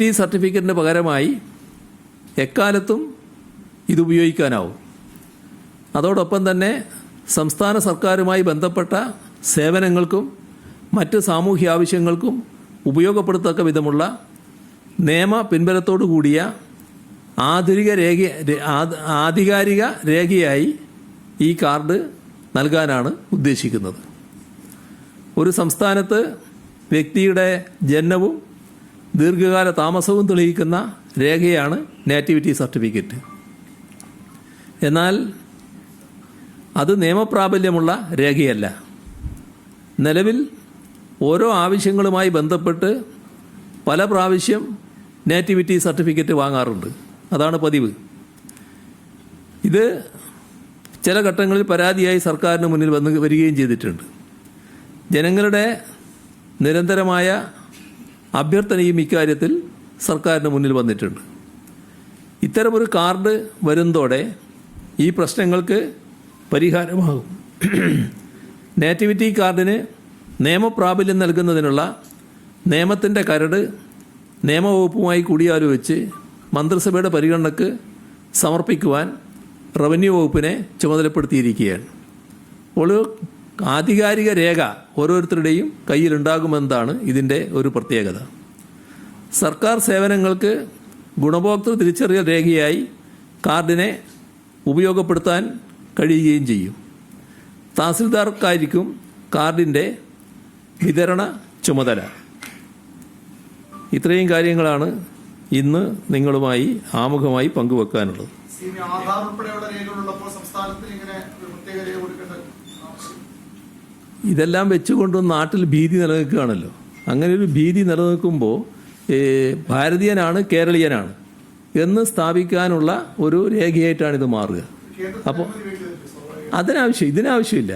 T സർട്ടിഫിക്കറ്റിന് പകരമായി എക്കാലത്തും ഇത് ഉപയോഗിക്കാനാവും. അതോടൊപ്പം തന്നെ സംസ്ഥാന സർക്കാരുമായി ബന്ധപ്പെട്ട സേവനങ്ങൾക്കും മറ്റ് സാമൂഹ്യ ആവശ്യങ്ങൾക്കും ഉപയോഗപ്പെടുത്തക്ക വിധമുള്ള നിയമ പിൻബലത്തോടു കൂടിയ ആധുനിക രേഖ ആധികാരിക രേഖയായി ഈ കാർഡ് നൽകാനാണ് ഉദ്ദേശിക്കുന്നത്. ഒരു സംസ്ഥാനത്ത് വ്യക്തിയുടെ ജനനവും ദീർഘകാല താമസവും തെളിയിക്കുന്ന രേഖയാണ് നാറ്റിവിറ്റി സർട്ടിഫിക്കറ്റ്. എന്നാൽ അത് നിയമപ്രാബല്യമുള്ള രേഖയല്ല. നിലവിൽ ഓരോ ആവശ്യങ്ങളുമായി ബന്ധപ്പെട്ട് പല പ്രാവശ്യം നാറ്റിവിറ്റി സർട്ടിഫിക്കറ്റ് വാങ്ങാറുണ്ട്. അതാണ് പതിവ്. ഇത് ചില ഘട്ടങ്ങളിൽ പരാതിയായി സർക്കാരിന് മുന്നിൽ വന്ന് വരികയും ചെയ്തിട്ടുണ്ട്. ജനങ്ങളുടെ നിരന്തരമായ അഭ്യർത്ഥനയും ഇക്കാര്യത്തിൽ സർക്കാരിന് മുന്നിൽ വന്നിട്ടുണ്ട്. ഇത്തരമൊരു കാർഡ് വരുന്നതോടെ ഈ പ്രശ്നങ്ങൾക്ക് പരിഹാരമാകും. നേറ്റിവിറ്റി കാർഡിന് നിയമപ്രാബല്യം നൽകുന്നതിനുള്ള നിയമത്തിന്റെ കരട് നിയമവകുപ്പുമായി കൂടിയാലോചിച്ച് മന്ത്രിസഭയുടെ പരിഗണനക്ക് സമർപ്പിക്കുവാൻ റവന്യൂ വകുപ്പിനെ ചുമതലപ്പെടുത്തിയിരിക്കുകയാണ്. അപ്പോൾ ആധികാരിക രേഖ ഓരോരുത്തരുടെയും കയ്യിലുണ്ടാകുമെന്നതാണ് ഇതിന്റെ ഒരു പ്രത്യേകത. സർക്കാർ സേവനങ്ങൾക്ക് ഗുണഭോക്തൃ തിരിച്ചറിയൽ രേഖയായി കാർഡിനെ ഉപയോഗപ്പെടുത്താൻ കഴിയുകയും ചെയ്യും. തഹസിൽദാർക്കായിരിക്കും കാർഡിന്റെ വിതരണ ചുമതല. ഇത്രയും കാര്യങ്ങളാണ് ഇന്ന് നിങ്ങളുമായി ആമുഖമായി പങ്കുവെക്കാനുള്ളത്. ആധാർ ഇങ്ങനെ പ്രത്യേക രേഖ കൊടുക്കേണ്ട ഇതെല്ലാം വെച്ചുകൊണ്ട് നാട്ടിൽ ഭീതി നിലനിൽക്കുകയാണല്ലോ. അങ്ങനെ ഒരു ഭീതി നിലനിൽക്കുമ്പോൾ ഭാരതീയനാണ് കേരളീയനാണ് എന്ന് സ്ഥാപിക്കാനുള്ള ഒരു രേഖയായിട്ടാണ് ഇത് മാറുക. അപ്പോൾ അതിനാവശ്യം ഇതിനാവശ്യമില്ല.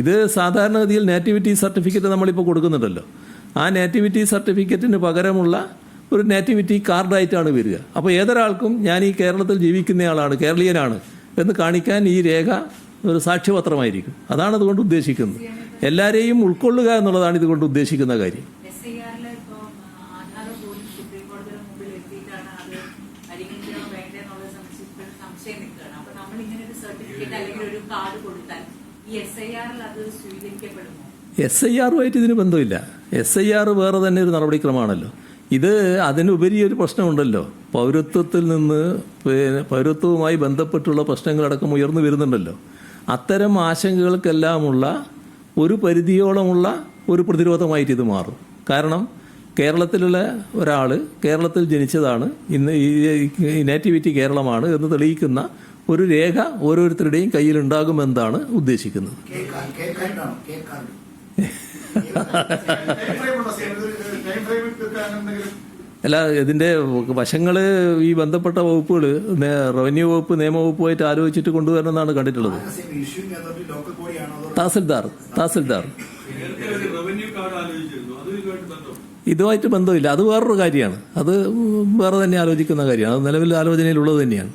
ഇത് സാധാരണഗതിയിൽ നേറ്റിവിറ്റി സർട്ടിഫിക്കറ്റ് നമ്മളിപ്പോൾ കൊടുക്കുന്നുണ്ടല്ലോ. ആ നേറ്റിവിറ്റി സർട്ടിഫിക്കറ്റിന് പകരമുള്ള ഒരു നേറ്റിവിറ്റി കാർഡായിട്ടാണ് വരിക. അപ്പോൾ ഏതൊരാൾക്കും ഞാൻ ഈ കേരളത്തിൽ ജീവിക്കുന്നയാളാണ് കേരളീയനാണ് എന്ന് കാണിക്കാൻ ഈ രേഖ ഒരു സാക്ഷ്യപത്രമായിരിക്കും. അതാണ് അതുകൊണ്ട് ഉദ്ദേശിക്കുന്നത്. എല്ലാവരെയും ഉൾക്കൊള്ളുക എന്നുള്ളതാണ് ഇതുകൊണ്ട് ഉദ്ദേശിക്കുന്ന കാര്യം. എസ് ഐ ആറുമായിട്ട് ഇതിന് ബന്ധമില്ല. എസ് ഐ ആർ വേറെ തന്നെ ഒരു നടപടിക്രമമാണല്ലോ. ഇത് അതിനുപരി ഒരു പ്രശ്നമുണ്ടല്ലോ. പൗരത്വത്തിൽ നിന്ന് പൗരത്വവുമായി ബന്ധപ്പെട്ടുള്ള പ്രശ്നങ്ങളടക്കം ഉയർന്നു വരുന്നുണ്ടല്ലോ. അത്തരം ആശങ്കകൾക്കെല്ലാമുള്ള ഒരു പരിധിയോളമുള്ള ഒരു പ്രതിരോധമായിട്ട് ഇത് മാറും. കാരണം കേരളത്തിലുള്ള ഒരാൾ കേരളത്തിൽ ജനിച്ചതാണ് ഇന്ന് ഈ നേറ്റിവിറ്റി കേരളമാണ് എന്ന് തെളിയിക്കുന്ന ഒരു രേഖ ഓരോരുത്തരുടെയും കയ്യിലുണ്ടാകുമെന്നാണ് ഉദ്ദേശിക്കുന്നത്. അല്ല ഇതിന്റെ വശങ്ങൾ ഈ ബന്ധപ്പെട്ട വകുപ്പുകൾ റവന്യൂ വകുപ്പ് നിയമവകുപ്പുമായിട്ട് ആലോചിച്ചിട്ട് കൊണ്ടുവരണമെന്നാണ് കണ്ടിട്ടുള്ളത്. തഹസിൽദാർ തഹസിൽദാർ. ഇതുമായിട്ട് ബന്ധമില്ല. അത് വേറൊരു കാര്യമാണ്. അത് വേറെ തന്നെ ആലോചിക്കുന്ന കാര്യമാണ്. അത് നിലവിൽ ആലോചനയിലുള്ളത് തന്നെയാണ്.